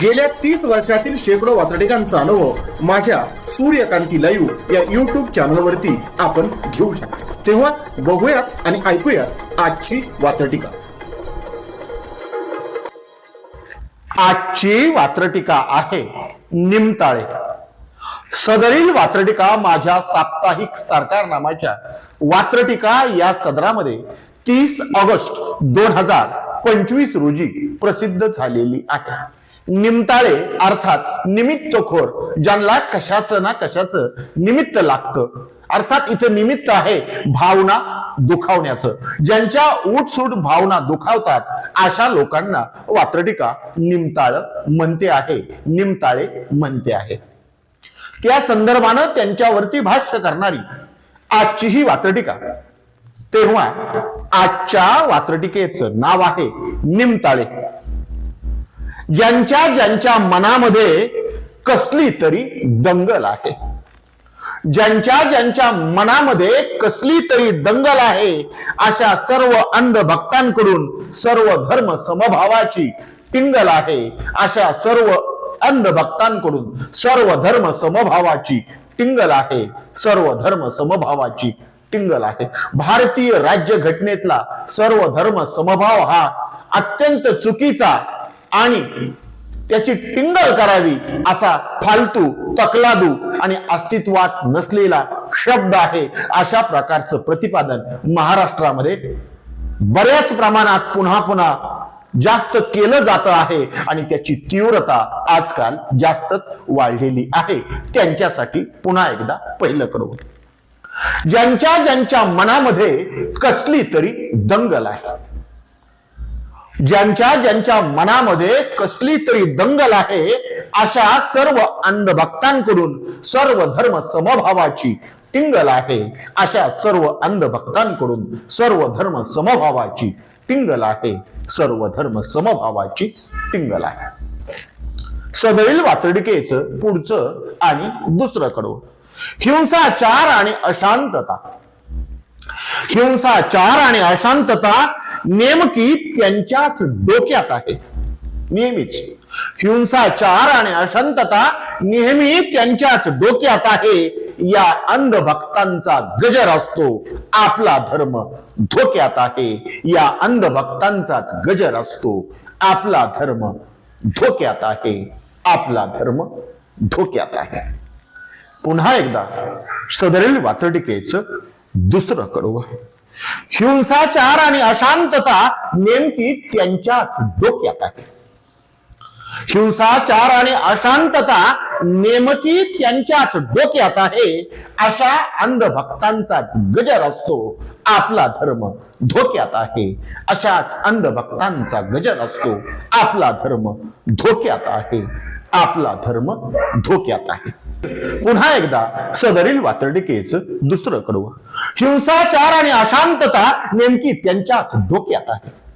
गेल्या तीस वर्षातील शेकडो वातडिकांचा अनुभव माझ्या सूर्यकांती लाईव्ह या युट्यूब चॅनलवरती आपण घेऊ शकतो. तेव्हा बघूयात आणि ऐकूयात आजची वातटिका आजची वात्रटिका आहे निमताळे. सदरील वात्रटिका माझ्या साप्ताहिक सरकारनामाच्या वात्रटिका या सदरामध्ये तीस ऑगस्ट दोन हजार पंचवीस रोजी प्रसिद्ध झालेली आहे. निमताळे अर्थात निमित्तखोर ज्यांना कशाचं ना कशाचं निमित्त लागतं. अर्थात इथं निमित्त आहे भावना दुखावण्याचं. ज्यांच्या उठसूट भावना दुखावतात अशा लोकांना वात्रटिका निमताळ म्हणते आहे. निमताळे म्हणते आहे. त्या संदर्भानं त्यांच्यावरती भाष्य करणारी आजची ही वात्रटिका तेव्हा आजच्या वात्रटिकेचं नाव आहे निमताळे. ज्यांच्या ज्यांच्या मनामध्ये कसली तरी दंगल आहे. ज्यांच्या ज्यांच्या मनामध्ये कसली तरी दंगल आहे अशा सर्व अंध भक्तांकडून सर्व धर्म समभावाची टिंगल आहे अशा सर्व अंध भक्तांकडून सर्व धर्म समभावाची टिंगल आहे सर्व धर्म समभावाची टिंगल आहे. भारतीय राज्य घटनेतला सर्व धर्म समभाव हा अत्यंत चुकीचा आणि त्याची टिंगल करावी असा फालतू तकलादू आणि अस्तित्वात नसलेला शब्द आहे अशा प्रकारचं प्रतिपादन महाराष्ट्रामध्ये बऱ्याच प्रमाणात पुन्हा पुन्हा जास्त केलं जात आहे आणि त्याची तीव्रता आजकाल जास्तच वाढलेली आहे. त्यांच्यासाठी पुन्हा एकदा पहिलं करू. ज्यांच्या ज्यांच्या मनामध्ये कसली तरी दंगल आहे. ज्यांच्या ज्यांच्या मनामध्ये कसली तरी दंगल आहे अशा सर्व अंधभक्तांकडून सर्व धर्म समभावाची टिंगल आहे. अशा सर्व अंधभक्तांकडून सर्व धर्म समभावाची टिंगल आहे. सर्व धर्म समभावाची टिंगल आहे. सदैल वातडिकेचं पुढचं आणि दुसरं कडवं हिंसाचार आणि अशांतता. हिंसाचार आणि अशांतता नेमकी त्यांच्याच डोक्यात आहे. नेहमीच. हिंसाचार आणि अशांतता नेहमी त्यांच्याच डोक्यात आहे. या अंधभक्तांचा गजर असतो. आपला धर्म धोक्यात आहे. या अंधभक्तांचाच गजर असतो. आपला धर्म धोक्यात आहे. आपला धर्म धोक्यात आहे. पुन्हा एकदा सदरील वातडिकेच दुसरं कडवं. हिंसाचार आणि अशांतता नेमकी त्यांच्याच डोक्यात आहे. हिंसाचार आणि अशांतता नेमकी त्यांच्याच डोक्यात आहे. अशा अंधभक्तांचाच गजर असतो. आपला धर्म धोक्यात आहे. अशाच अंधभक्तांचा गजर असतो. आपला धर्म धोक्यात आहे. आपला धर्म धोक्यात आहे. पुन्हा एकदा सदरील वातर्डिकेच दुसरं कडवं. हिंसाचार आणि अशांतता नेमकी त्यांच्याच डोक्यात आहे.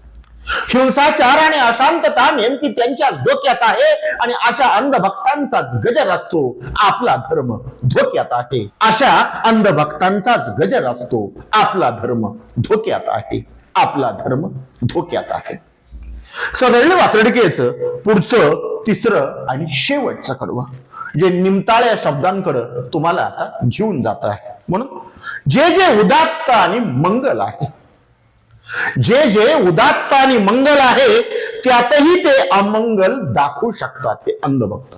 हिंसाचार आणि अशांतता नेमकी त्यांच्याच डोक्यात आहे आणि अशा अंधभक्तांचाच गजर असतो आपला धर्म धोक्यात आहे. अशा अंधभक्तांचाच गजर असतो आपला धर्म धोक्यात आहे. आपला धर्म धोक्यात आहे. सदैव वातडकेच पुढचं तिसरं आणि शेवटचं कडवं. जे निमताळ्या शब्दांकडं तुम्हाला आता घेऊन जात आहे. म्हणून जे जे उदात्त आणि मंगल आहे जे जे उदात्त आणि मंगल आहे त्यातही ते अमंगल दाखवू शकतात ते अंधभक्त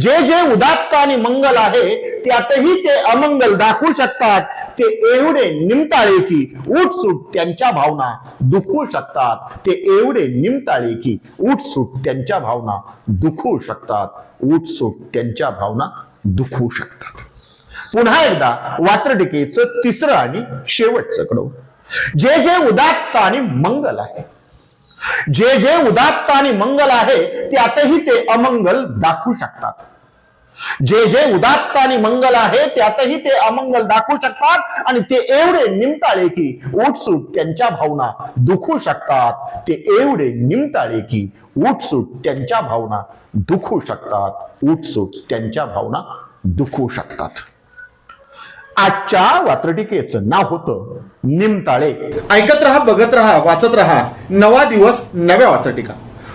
जे जे उदात्त आणि मंगल आहे त्यातही ते अमंगल दाखवू शकतात. ते एवढे निमताळे की उठसूट त्यांच्या भावना दुखू शकतात. ते एवढे निमताळे की उठसूट त्यांच्या भावना दुखू शकतात. उठसूट त्यांच्या भावना दुखू शकतात. पुन्हा एकदा वात्रटिकेचं तिसरं आणि शेवटचं कडव. जे जे उदात्त आणि मंगल आहे जे जे उदात्त आणि मंगल आहे त्यातही ते अमंगल दाखवू शकतात. जे जे उदात्त आणि मंगल आहे त्यातही ते अमंगल दाखवू शकतात आणि ते एवढे निमताळे की उठसूट त्यांच्या भावना दुखू शकतात. ते एवढे निमताळे की उठसूट त्यांच्या भावना दुखू शकतात. उठसूट त्यांच्या भावना दुखू शकतात. आजच्या वात्रटिकेचं नाव होतं निमताळे. ऐकत रहा बघत रहा वाचत रहा. नवा दिवस नव्या वात्रटिका.